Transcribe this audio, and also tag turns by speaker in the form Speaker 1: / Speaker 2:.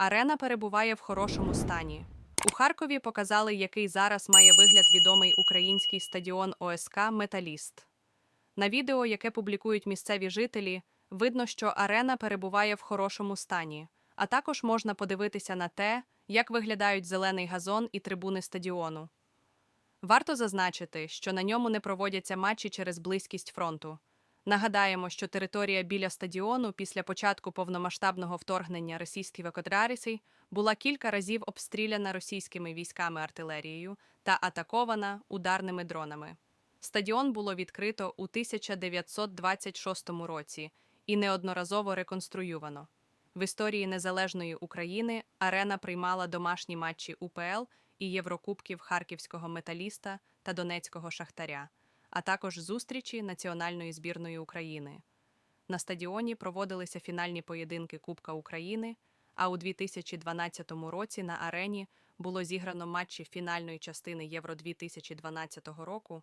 Speaker 1: Арена перебуває в хорошому стані. У Харкові показали, який зараз має вигляд відомий український стадіон ОСК Металіст. На відео, яке публікують місцеві жителі, видно, що арена перебуває в хорошому стані, а також можна подивитися на те, як виглядають зелений газон і трибуни стадіону. Варто зазначити, що на ньому не проводяться матчі через близькість фронту. Нагадаємо, що територія біля стадіону після початку повномасштабного вторгнення російських викодрарісей була кілька разів обстріляна російськими військами артилерією та атакована ударними дронами. Стадіон було відкрито у 1926 році і неодноразово реконструювано. В історії незалежної України арена приймала домашні матчі УПЛ і Єврокубків Харківського металіста та Донецького шахтаря, а також зустрічі національної збірної України. На стадіоні проводилися фінальні поєдинки Кубка України. А у 2012 році на арені було зіграно матчі фінальної частини Євро 2012 року.